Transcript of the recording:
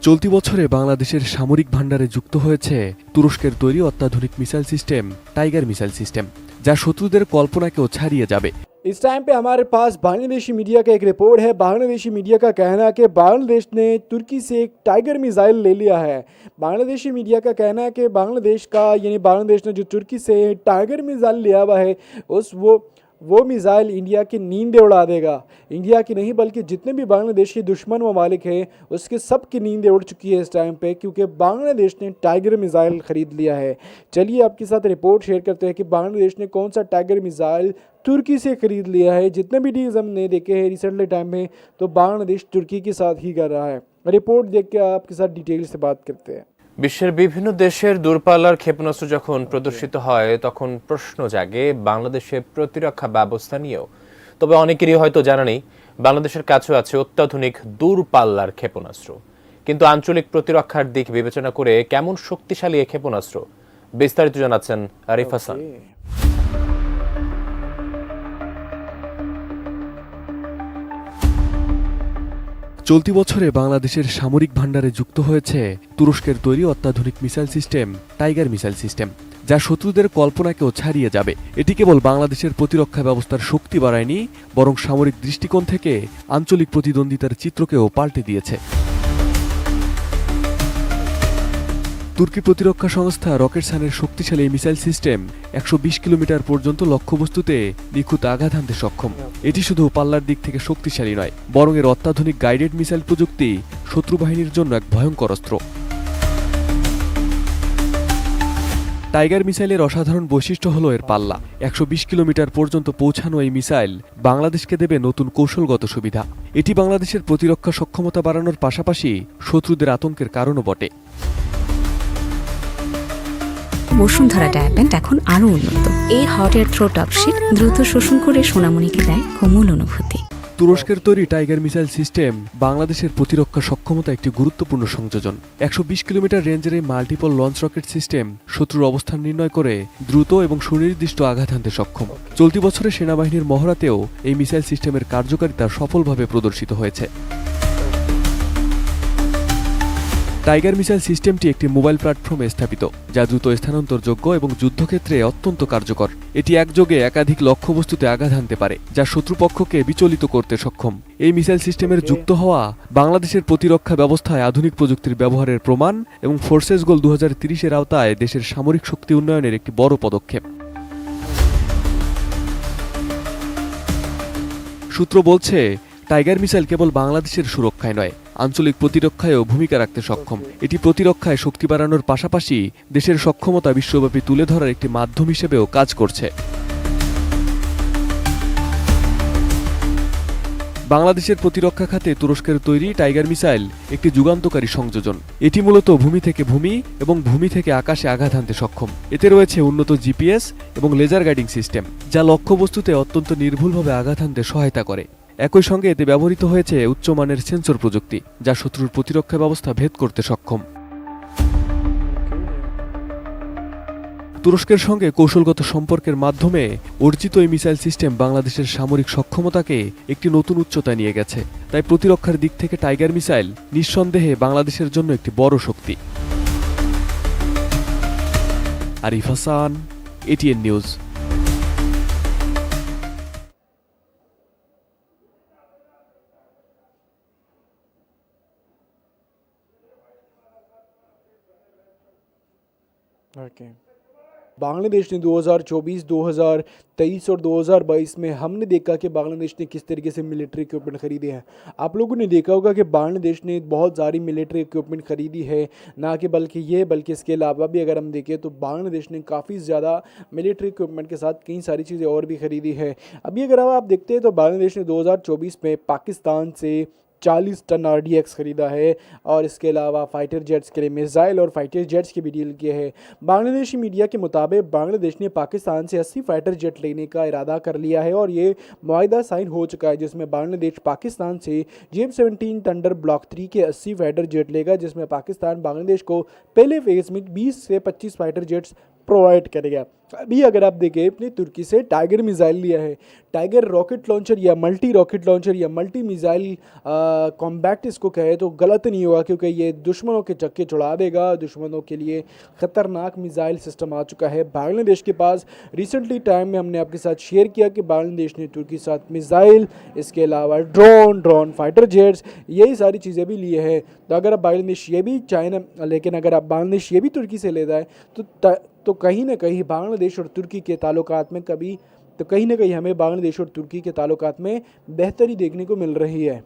চলতি বছরে বাংলাদেশের সামরিক ভাণ্ডারে যুক্ত হয়েছে তুরস্কের তৈরি অত্যাধুনিক missile system Tiger missile system যা শত্রুদের কল্পনাকেও ছাড়িয়ে যাবে इस टाइम पे हमारे पास बांग्लादेशी मीडिया का एक रिपोर्ट है बांग्लादेशी मीडिया का कहना है कि बांग्लादेश ने तुर्की से एक टाइगर मिसाइल ले लिया है बांग्लादेशी मीडिया का कहना है कि बांग्लादेश का यानी बांग्लादेश ने जो तुर्की से टाइगर मिसाइल लिया हुआ है उस वो वो मिसाइल इंडिया की नींदें उड़ा देगा। इंडिया की नहीं, बल्कि जितने भी बांग्लादेशी दुश्मन ममालिक हैं, उसके सब की नींदें उड़ चुकी है इस टाइम पे, क्योंकि बांग्लादेश ने टाइगर मिसाइल ख़रीद लिया है। चलिए आपके साथ रिपोर्ट शेयर करते हैं कि बांग्लादेश ने कौन सा टाइगर मिसाइल तुर्की से खरीद लिया है। जितने भी डील्स हमने देखे हैं रिसेंटली टाइम में तो बांग्लादेश तुर्की के साथ ही कर रहा है। रिपोर्ट देख के आपके साथ डिटेल से बात करते हैं। বিশ্বের বিভিন্ন দেশের দূরপাল্লার ক্ষেপণাস্ত্র যখন প্রদর্শিত হয় তখন প্রশ্ন জাগে বাংলাদেশের প্রতিরক্ষা ব্যবস্থা নিয়েও। তবে অনেকেরই হয়তো জানা নেই বাংলাদেশের কাছেও আছে অত্যাধুনিক দূরপাল্লার ক্ষেপণাস্ত্র। কিন্তু আঞ্চলিক প্রতিরক্ষার দিক বিবেচনা করে কেমন শক্তিশালী এ ক্ষেপণাস্ত্র বিস্তারিত জানাচ্ছেন আরিফ হাসান। চলতি বছরে বাংলাদেশের সামরিক ভাণ্ডারে যুক্ত হয়েছে তুরস্কের তৈরি অত্যাধুনিক missile system, Tiger missile system, যা শত্রুদের কল্পনাকেও ছাড়িয়ে যাবে। এটি কেবল বাংলাদেশের প্রতিরক্ষা ব্যবস্থার শক্তি বাড়ায়নি, বরং সামরিক দৃষ্টিকোণ থেকে আঞ্চলিক প্রতিদ্বন্দ্বিতার চিত্রকেও পাল্টে দিয়েছে। তুর্কি প্রতিরক্ষা সংস্থা রকেটসানের শক্তিশালী মিসাইল সিস্টেম একশো বিশ কিলোমিটার পর্যন্ত লক্ষ্যবস্তুতে নিখুঁত আঘাত হানতে সক্ষম। এটি শুধু পাল্লার দিক থেকে শক্তিশালী নয়, বরং এর অত্যাধুনিক গাইডেড মিসাইল প্রযুক্তি শত্রু বাহিনীর জন্য এক ভয়ঙ্কর অস্ত্র। টাইগার মিসাইলের অসাধারণ বৈশিষ্ট্য হল এর পাল্লা। একশো বিশ কিলোমিটার পর্যন্ত পৌঁছানো এই মিসাইল বাংলাদেশকে দেবে নতুন কৌশলগত সুবিধা। এটি বাংলাদেশের প্রতিরক্ষা সক্ষমতা বাড়ানোর পাশাপাশি শত্রুদের আতঙ্কের কারণও বটে। বসুন্ধরা ডায়াপেন্ট এখন আরও উন্নত। এই হট এয়ার থ্রো টপশিট দ্রুত শোষণ করে সোনামণিকে দেয় কোমল অনুভূতি। তুরস্কের তৈরি টাইগার মিসাইল সিস্টেম বাংলাদেশের প্রতিরক্ষা সক্ষমতা একটি গুরুত্বপূর্ণ সংযোজন। একশো বিশ কিলোমিটার রেঞ্জের এই মাল্টিপল লঞ্চ রকেট সিস্টেম শত্রুর অবস্থান নির্ণয় করে দ্রুত এবং সুনির্দিষ্ট আঘাত হানতে সক্ষম। চলতি বছরে সেনাবাহিনীর মহড়াতেও এই মিসাইল সিস্টেমের কার্যকারিতা সফলভাবে প্রদর্শিত হয়েছে। টাইগার মিসাইল সিস্টেমটি একটি মোবাইল প্ল্যাটফর্মে স্থাপিত যা দ্রুত স্থানান্তরযোগ্য এবং যুদ্ধক্ষেত্রে অত্যন্ত কার্যকর। এটি একযোগে একাধিক লক্ষ্যবস্তুতে আঘাত হানতে পারে যা শত্রুপক্ষকে বিচলিত করতে সক্ষম। এই মিসাইল সিস্টেমের যুক্ত হওয়া বাংলাদেশের প্রতিরক্ষা ব্যবস্থায় আধুনিক প্রযুক্তির ব্যবহারের প্রমাণ এবং ফোর্সেস গোল দু হাজার তিরিশের আওতায় দেশের সামরিক শক্তি উন্নয়নের একটি বড় পদক্ষেপ। সূত্র বলছে টাইগার মিসাইল কেবল বাংলাদেশের সুরক্ষায় নয় আঞ্চলিক প্রতিরক্ষায়ও ভূমিকা রাখতে সক্ষম। এটি প্রতিরক্ষায় শক্তি বাড়ানোর পাশাপাশি দেশের সক্ষমতা বিশ্বব্যাপী তুলে ধরার একটি মাধ্যম হিসেবেও কাজ করছে। বাংলাদেশের প্রতিরক্ষা খাতে তুরস্কের তৈরি টাইগার মিসাইল একটি যুগান্তকারী সংযোজন। এটি মূলত ভূমি থেকে ভূমি এবং ভূমি থেকে আকাশে আঘাত হানতে সক্ষম। এতে রয়েছে উন্নত জিপিএস এবং লেজার গাইডিং সিস্টেম, যা লক্ষ্যবস্তুতে অত্যন্ত নির্ভুলভাবে আঘাত হানতে সহায়তা করে। একই সঙ্গে এতে ব্যবহৃত হয়েছে উচ্চমানের সেন্সর প্রযুক্তি, যা শত্রুর প্রতিরক্ষা ব্যবস্থা ভেদ করতে সক্ষম। তুরস্কের সঙ্গে কৌশলগত সম্পর্কের মাধ্যমে অর্জিত এই মিসাইল সিস্টেম বাংলাদেশের সামরিক সক্ষমতাকে একটি নতুন উচ্চতায় নিয়ে গেছে। তাই প্রতিরক্ষার দিক থেকে টাইগার মিসাইল নিঃসন্দেহে বাংলাদেশের জন্য একটি বড় শক্তি। Arif Hasan ATN news. Okay Bangladesh ने 2024, 2023 और 2022 में हमने देखा कि बांग्लादेश ने किस तरीके से मिलिट्री इक्विपमेंट खरीदे हैं। आप लोगों ने देखा होगा कि बांग्लादेश ने बहुत सारी मिलिट्री इक्विपमेंट खरीदी है ना कि बल्कि ये बल्कि इसके अलावा भी अगर हम देखें तो बांग्लादेश ने काफ़ी ज़्यादा मिलिट्री इक्विपमेंट के साथ कई सारी चीज़ें और भी खरीदी है। अभी अगर आप देखते हैं तो बांग्लादेश ने 2024 में पाकिस्तान से 40 टन आरडीएक्स खरीदा है और इसके अलावा फाइटर जेट्स के लिए मिसाइल और फाइटर जेट्स की भी डील किया है। बांग्लादेशी मीडिया के मुताबिक बांग्लादेश ने पाकिस्तान से 80 फाइटर जेट लेने का इरादा कर लिया है और ये माहा साइन हो चुका है, जिसमें बांग्लादेश पाकिस्तान से G M seventeen thunder block three के 80 फाइटर जेट लेगा, जिसमें पाकिस्तान बांग्लादेश को पहले फ़ेज़ में 20 से 25 फाइटर जेट्स प्रोवाइड करेगा। अभी अगर आप देखें, अपने तुर्की से टाइगर मिसाइल लिया है। टाइगर रॉकेट लॉन्चर या मल्टी रॉकेट लॉन्चर या मल्टी मिसाइल कॉम्बैक्ट इसको कहे तो गलत नहीं होगा क्योंकि ये दुश्मनों के चक्के चढ़ा देगा। दुश्मनों के लिए ख़तरनाक मिसाइल सिस्टम आ चुका है बांग्लादेश के पास। रिसेंटली टाइम में हमने आपके साथ शेयर किया कि बांग्लादेश ने तुर्की के साथ मिज़ाइल इसके अलावा ड्रोन ड्रोन फाइटर जेट्स यही सारी चीज़ें भी लिए हैं। तो अगर आप बांग्लादेश ये भी, चाइना, लेकिन अगर आप बांग्लादेश ये भी तुर्की से लेता है तो तो कहीं ना कहीं बांग्लादेश और तुर्की के ताल्लुक में कभी तो कहीं ना कहीं हमें बांग्लादेश और तुर्की के ताल्लुक में बेहतरी देखने को मिल रही है।